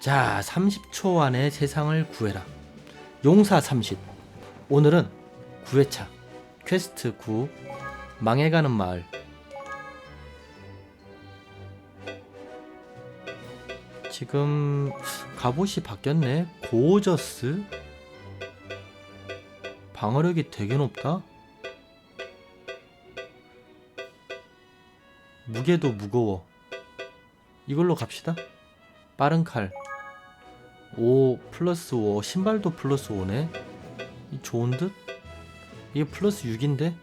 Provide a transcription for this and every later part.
자, 30초 안에 세상을 구해라. 용사 30. 오늘은 9회차 퀘스트 9 망해가는 마을. 지금 갑옷이 바뀌었네. 고저스. 방어력이 되게 높다. 무게도 무거워. 이걸로 갑시다. 빠른 칼. 5 플러스 5 신발도 플러스 5네 이 좋은 듯? 이게 플러스 6인데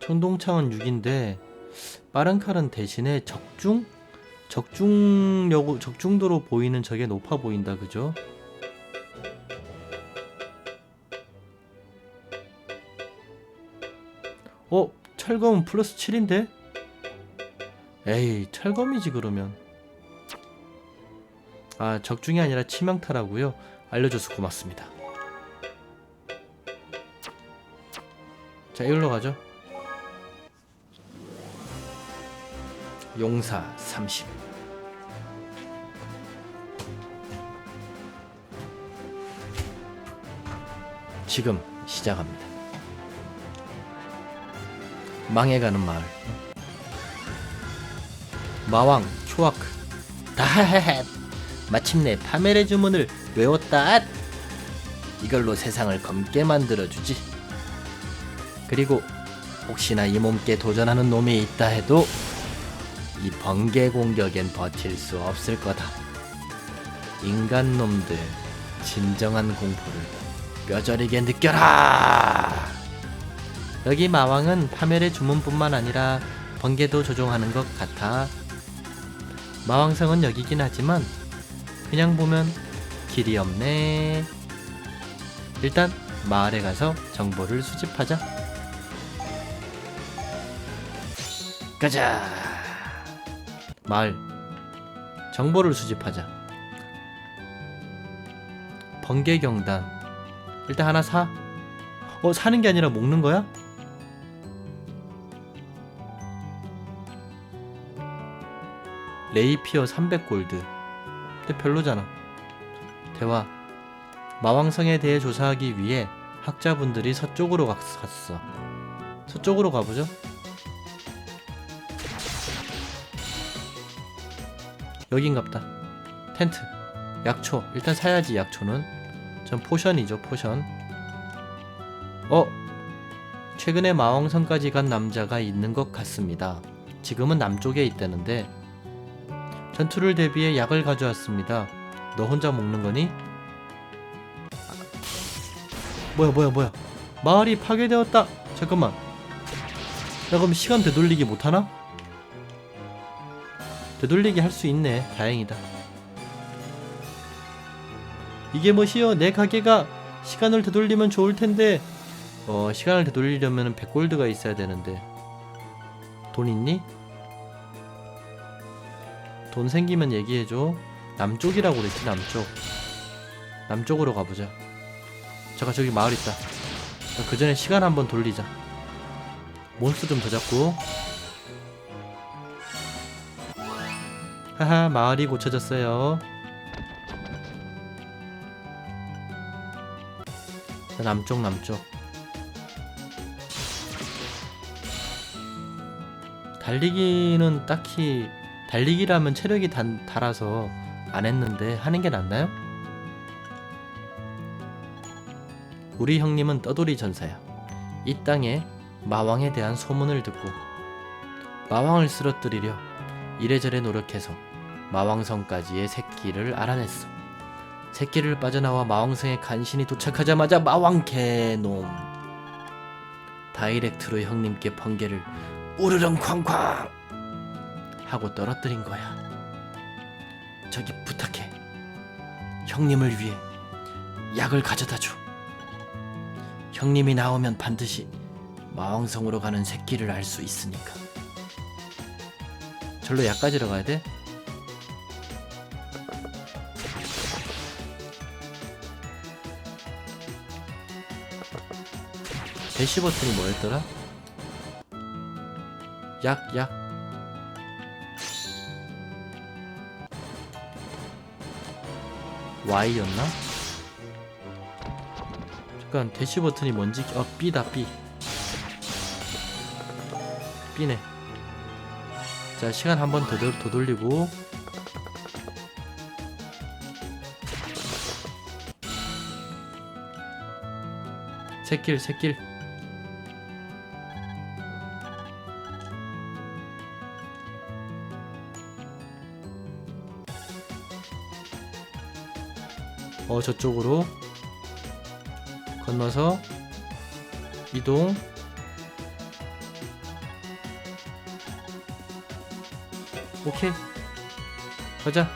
청동창은 6인데 빠른 칼은 대신에 적중? 적중력 적중도로 보이는 저게 높아 보인다 그죠? 어? 철검은 플러스 7인데? 에이 철검이지 그러면 아 적중이 아니라 치명타라고요? 알려줘서 고맙습니다. 자 이걸로 가죠. 용사 30 지금 시작합니다. 망해가는 마을 마왕 큐아크 다헤헤 마침내 파멸의 주문을 외웠다. 이걸로 세상을 검게 만들어주지. 그리고 혹시나 이 몸께 도전하는 놈이 있다 해도 이 번개 공격엔 버틸 수 없을 거다. 인간 놈들 진정한 공포를 뼈저리게 느껴라. 여기 마왕은 파멸의 주문뿐만 아니라 번개도 조종하는 것 같아. 마왕성은 여기긴 하지만 그냥 보면 길이 없네. 일단 마을에 가서 정보를 수집하자. 가자. 마을 정보를 수집하자. 번개경단 일단 하나 사. 어 사는 게 아니라 먹는 거야? 레이피어 300골드. 근데 별로잖아. 대화. 마왕성에 대해 조사하기 위해 학자분들이 서쪽으로 갔- 갔어. 서쪽으로 가보죠. 여긴갑다. 텐트. 약초. 일단 사야지 약초는. 전 포션이죠 포션. 어? 최근에 마왕성까지 간 남자가 있는 것 같습니다. 지금은 남쪽에 있다는데 전투를 대비해 약을 가져왔습니다. 너 혼자 먹는 거니? 뭐야 뭐야 뭐야 마을이 파괴되었다 잠깐만 나 그럼 시간 되돌리기 못하나? 되돌리기 할 수 있네 다행이다 이게 뭐시여 내 가게가 시간을 되돌리면 좋을 텐데 어 시간을 되돌리려면 100골드가 있어야 되는데 돈 있니? 돈 생기면 얘기해줘. 남쪽이라고 그랬지 남쪽. 남쪽으로 가보자. 잠깐 저기 마을 있다. 그 전에 시간 한번 돌리자. 몬스터 좀더 잡고. 하하 마을이 고쳐졌어요. 자, 남쪽 남쪽. 달리기는 딱히 달리기라면 체력이 단, 달아서 안 했는데 하는 게 낫나요? 우리 형님은 떠돌이 전사야. 이 땅에 마왕에 대한 소문을 듣고 마왕을 쓰러뜨리려 이래저래 노력해서 마왕성까지의 새끼를 알아냈어. 새끼를 빠져나와 마왕성에 간신히 도착하자마자 마왕 개놈 다이렉트로 형님께 번개를 우르렁 쾅쾅 하고 떨어뜨린 거야. 저기 부탁해. 형님을 위해 약을 가져다 줘. 형님이 나오면 반드시 마왕성으로 가는 새끼를 알 수 있으니까. 절로 약 가지러 가야 돼? 대시 버튼이 뭐였더라? 약, 약. Y였나? 잠깐 대시 버튼이 뭔지 어 B다 B. B네. 자 시간 한 번 더 더 돌리고. 새길 새길 어 저쪽으로 건너서 이동. 오케이. 가자.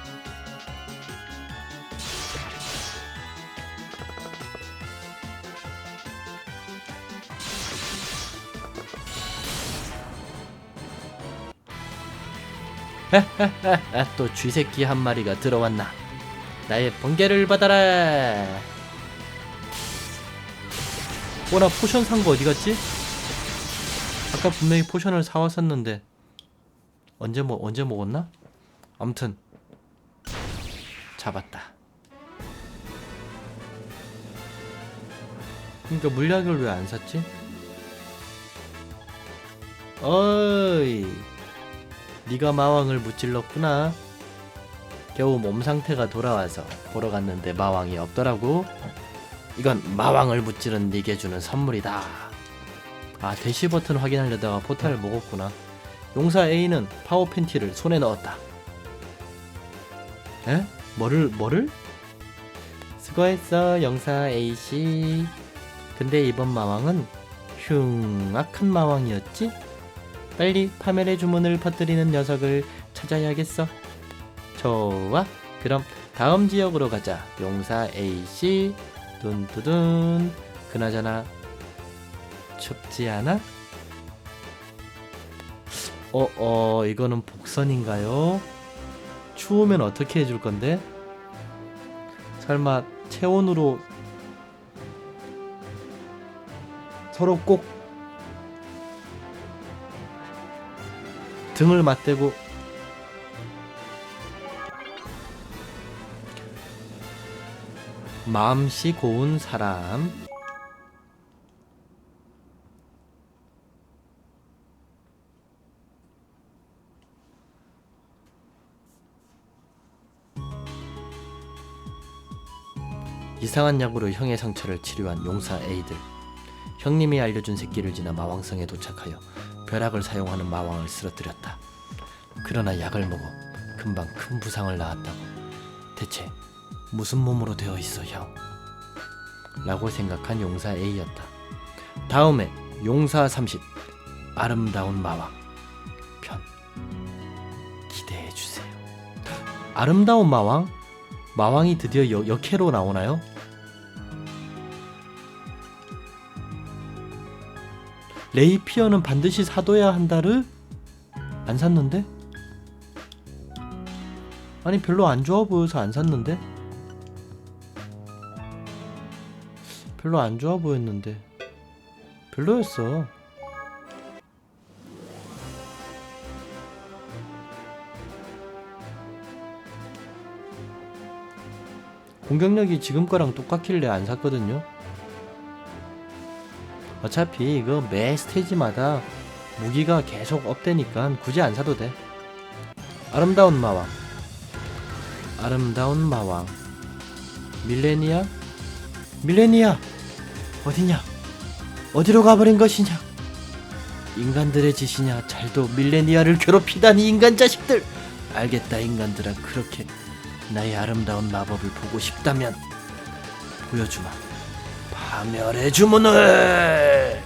또 쥐새끼 한 마리가 들어왔나 나의 번개를 받아라 오나 포션 산 거 어디 갔지? 아까 분명히 포션을 사왔었는데 언제 뭐 언제 먹었나? 암튼 잡았다. 그러니까 물약을 왜 안 샀지? 어이, 네가 마왕을 무찔렀구나. 겨우 몸 상태가 돌아와서 보러 갔는데 마왕이 없더라고. 이건 마왕을 무찌른 네게 주는 선물이다. 아 대시 버튼 확인하려다가 포탈을 먹었구나. 용사 A는 파워 팬티를 손에 넣었다. 에? 뭐를 뭐를? 수고했어 영사 A 씨. 근데 이번 마왕은 흉악한 마왕이었지? 빨리 파멸의 주문을 퍼뜨리는 녀석을 찾아야겠어. 좋아. 그럼 다음 지역으로 가자. 용사 A 씨. 둔두둔. 그나저나 춥지 않아? 어, 어, 이거는 복선인가요? 추우면 어떻게 해줄 건데? 설마 체온으로 서로 꼭 등을 맞대고 마음씨 고운 사람. 이상한 약으로 형의 상처를 치료한 용사 A들. 형님이 알려준 새끼를 지나 마왕성에 도착하여 벼락을 사용하는 마왕을 쓰러뜨렸다. 그러나 약을 먹어 금방 큰 부상을 낳았다고. 대체 무슨 몸으로 되어 있어 형 라고 생각한 용사 A였다 다음에 용사 30 아름다운 마왕 편 기대해 주세요 아름다운 마왕? 마왕이 드디어 여, 역해로 나오나요? 레이피어는 반드시 사둬야 한다를 안 샀는데? 아니 별로 안 좋아 보여서 안 샀는데? 별로 안 좋아 보였는데 별로였어 공격력이 지금 거랑 똑같길래 안 샀거든요. 어차피 이거 매 스테이지마다 무기가 계속 업되니까 굳이 안 사도 돼. 아름다운 마왕. 아름다운 마왕. 밀레니아? 밀레니아! 어디냐? 어디로 가버린 것이냐? 인간들의 짓이냐? 잘도 밀레니아를 괴롭히다니 인간 자식들! 알겠다 인간들아 그렇게 나의 아름다운 마법을 보고 싶다면 보여주마 파멸의 주문을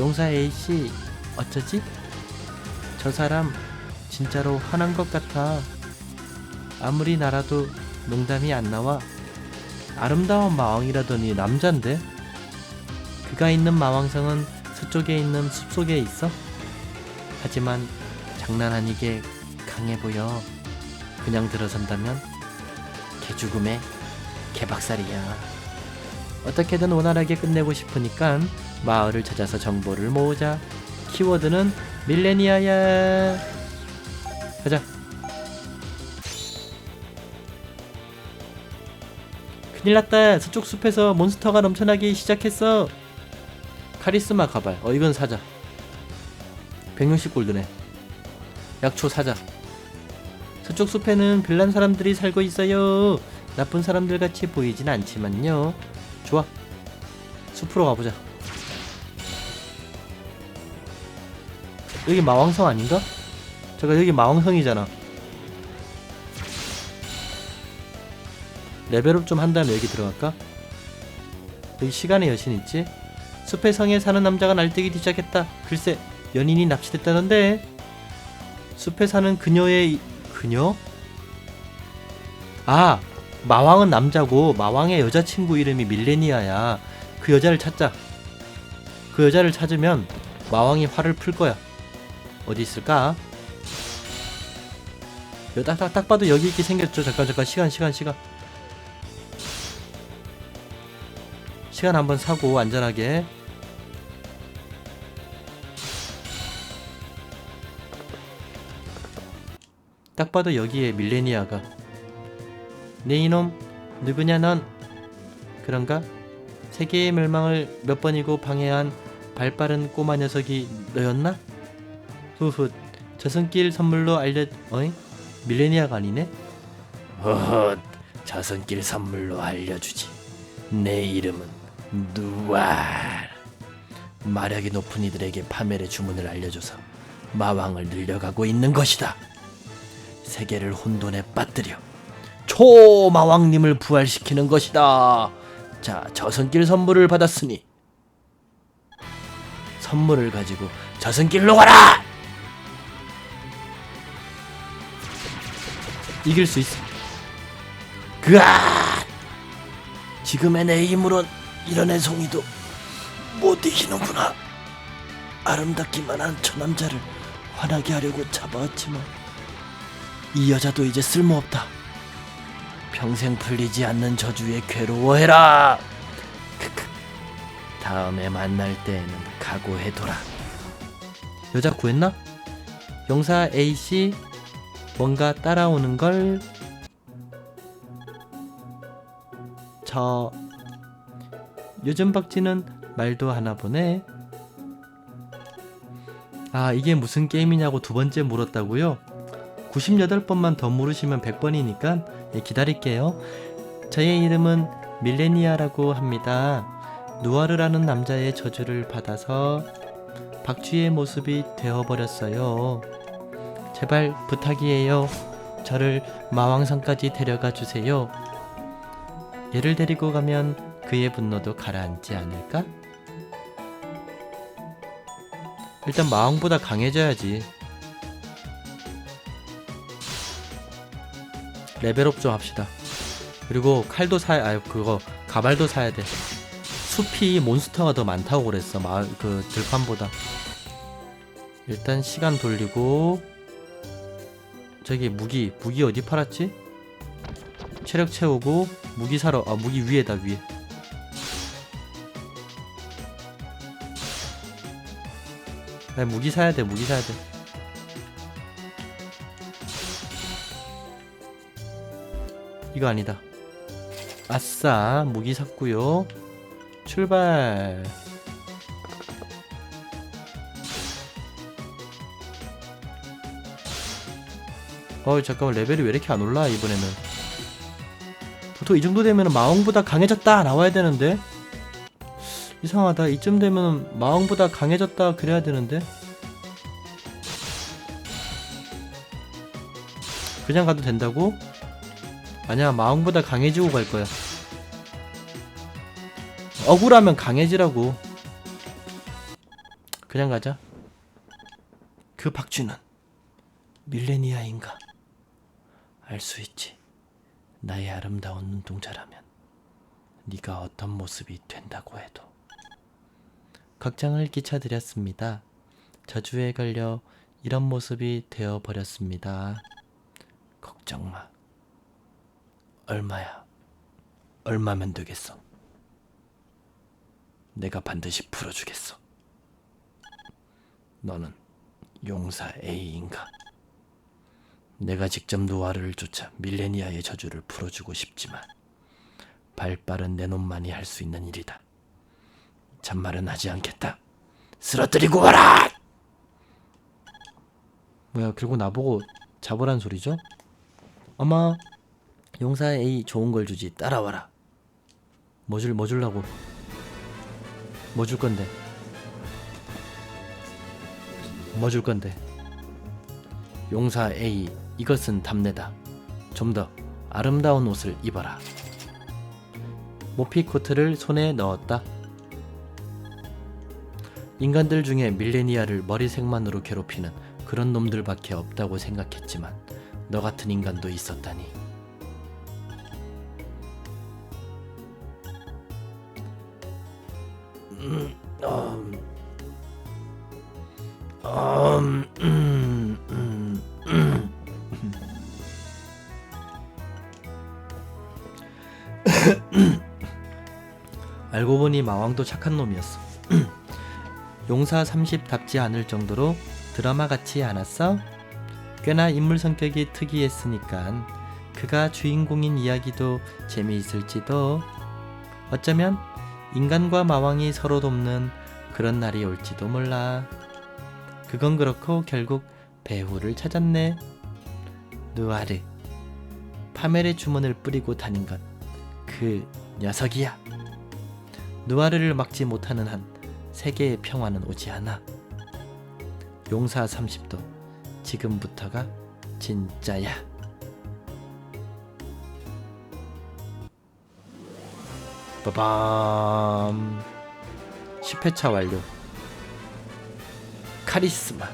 용사 A씨 어쩌지? 저 사람 진짜로 화난 것 같아 아무리 날아도 농담이 안 나와 아름다운 마왕이라더니 남잔데 그가 있는 마왕성은 서쪽에 있는 숲속에 있어 하지만 장난 아니게 강해 보여 그냥 들어선다면 개죽음의 개박살이야. 어떻게든 원활하게 끝내고 싶으니까 마을을 찾아서 정보를 모으자. 키워드는 밀레니아야. 가자. 큰일 났다. 서쪽 숲에서 몬스터가 넘쳐나기 시작했어. 카리스마 가발. 어 이건 사자. 160 골드네. 약초 사자. 서쪽 숲에는 별난 사람들이 살고 있어요. 나쁜 사람들 같이 보이진 않지만요. 좋아. 숲으로 가보자. 여기 마왕성 아닌가? 잠깐 여기 마왕성이잖아. 레벨업 좀 한 다음에 여기 들어갈까? 여기 시간의 여신 있지? 숲의 성에 사는 남자가 날뛰기 시작했다. 글쎄 연인이 납치됐다던데. 숲에 사는 그녀의 이- 그녀? 아 마왕은 남자고 마왕의 여자친구 이름이 밀레니아야. 그 여자를 찾자. 그 여자를 찾으면 마왕이 화를 풀 거야. 어디 있을까? 여기 딱, 딱, 딱 봐도 여기 있게 생겼죠. 잠깐, 잠깐, 시간, 시간, 시간. 시간 한번 사고, 안전하게. 딱 봐도 여기에 밀레니아가. 네 이놈, 누구냐 넌? 그런가? 세계의 멸망을 몇 번이고 방해한 발빠른 꼬마 녀석이 너였나? 후훗 저승길 선물로 알려 어이? 밀레니아가 아니네? 허헛 저승길 선물로 알려주지 내 이름은 누알 마력이 높은 이들에게 파멸의 주문을 알려줘서 마왕을 늘려가고 있는 것이다 세계를 혼돈에 빠뜨려 초마왕님을 부활시키는 것이다 자 저승길 선물을 받았으니 선물을 가지고 저승길로 가라! 이길 수 있어. 그아! 지금의 내 힘으론 이런 애송이도 못 이기는구나. 아름답기만 한 저 남자를 화나게 하려고 잡아왔지만 이 여자도 이제 쓸모없다. 평생 풀리지 않는 저주에 괴로워해라. 다음에 만날 때에는 각오해둬라. 여자 구했나? 용사 A 씨 뭔가 따라오는 걸. 저 요즘 박쥐는 말도 하나 보네. 아 이게 무슨 게임이냐고 두 번째 물었다고요? 98번만 더 물으시면 100번이니까 예, 기다릴게요. 저의 이름은 밀레니아라고 합니다. 누아르라는 남자의 저주를 받아서 박쥐의 모습이 되어버렸어요. 제발 부탁이에요. 저를 마왕성까지 데려가 주세요. 얘를 데리고 가면 그의 분노도 가라앉지 않을까? 일단 마왕보다 강해져야지. 레벨업 좀 합시다. 그리고 칼도 사야, 아 그거 가발도 사야 돼. 숲이 몬스터가 더 많다고 그랬어. 마을 그 들판보다. 일단 시간 돌리고 저기 무기 무기 어디 팔았지? 체력 채우고 무기 사러 아 무기 위에다 위에 나 무기 사야 돼 무기 사야 돼. 이거 아니다. 아싸 무기 샀고요. 출발. 어 잠깐만 레벨이 왜 이렇게 안 올라 이번에는? 보통 이 정도 되면 마왕보다 강해졌다 나와야 되는데 이상하다. 이쯤 되면 마왕보다 강해졌다 그래야 되는데. 그냥 가도 된다고? 아니야 마왕보다 강해지고 갈 거야. 억울하면 강해지라고. 그냥 가자. 그 박쥐는 밀레니아인가? 알 수 있지. 나의 아름다운 눈동자라면 네가 어떤 모습이 된다고 해도 걱정을 끼쳐드렸습니다. 저주에 걸려 이런 모습이 되어 버렸습니다. 걱정 마. 얼마야? 얼마면 되겠어? 내가 반드시 풀어주겠어. 너는 용사 A인가? 내가 직접 노아를 쫓아 밀레니아의 저주를 풀어주고 싶지만 발빠른 내 놈만이 할 수 있는 일이다. 잔말은 하지 않겠다. 쓰러뜨리고 와라! 뭐야, 그리고 나보고 잡으란 소리죠? 엄마, 용사 A 좋은 걸 주지. 따라와라. 뭐 줄, 뭐 줄라고? 뭐 줄 건데? 뭐 줄 건데? 용사 A, 이것은 답내다. 좀 더 아름다운 옷을 입어라. 모피 코트를 손에 넣었다. 인간들 중에 밀레니아를 머리색만으로 괴롭히는 그런 놈들밖에 없다고 생각했지만 너 같은 인간도 있었다니. 음, 음, 음, 음, 음, 음. 알고 보니 마왕도 착한 놈이었어. 용사 30답지 않을 정도로 드라마 같지 않았어? 꽤나 인물 성격이 특이했으니까 그가 주인공인 이야기도 재미있을지도 어쩌면 인간과 마왕이 서로 돕는 그런 날이 올지도 몰라. 그건 그렇고 결국 배후를 찾았네. 누아르. 파멜의 주문을 뿌리고 다닌 건그 녀석이야. 누아르를 막지 못하는 한 세계의 평화는 오지 않아. 용사 30도 지금부터가 진짜야. 빠밤 10회차 완료 카리스마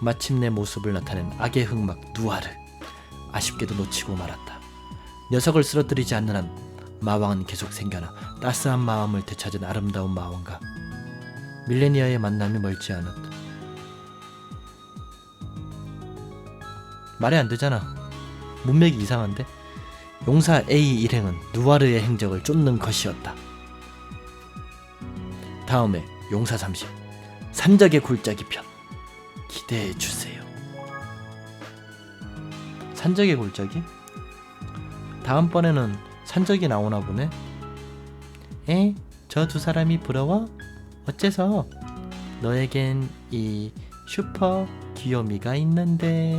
마침내 모습을 나타낸 악의 흑막 누아르 아쉽게도 놓치고 말았다 녀석을 쓰러뜨리지 않는 한 마왕은 계속 생겨나 따스한 마음을 되찾은 아름다운 마왕과 밀레니아의 만남이 멀지 않았다 말이 안 되잖아. 문맥이 이상한데? 용사 A 일행은 누아르의 행적을 쫓는 것이었다. 다음에 용사 30 산적의 골짜기 편 기대해 주세요. 산적의 골짜기? 다음번에는 산적이 나오나 보네. 에? 저 두 사람이 부러워? 어째서? 너에겐 이 슈퍼 귀요미가 있는데.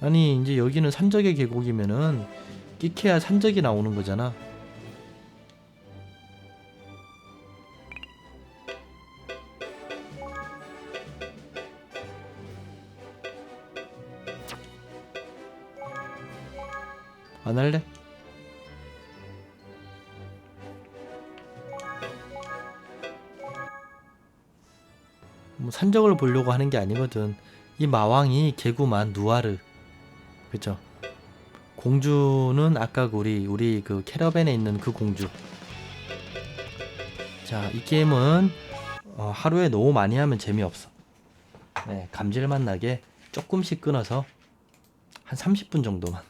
아니 이제 여기는 산적의 계곡이면은 끼케야 산적이 나오는 거잖아. 안 할래? 뭐 산적을 보려고 하는 게 아니거든. 이 마왕이 개구만 누아르. 그죠? 공주는 아까 그 우리 우리 그 캐러밴에 있는 그 공주. 자, 이 게임은 어, 하루에 너무 많이 하면 재미없어. 네, 감질만 나게 조금씩 끊어서 한 30분 정도만.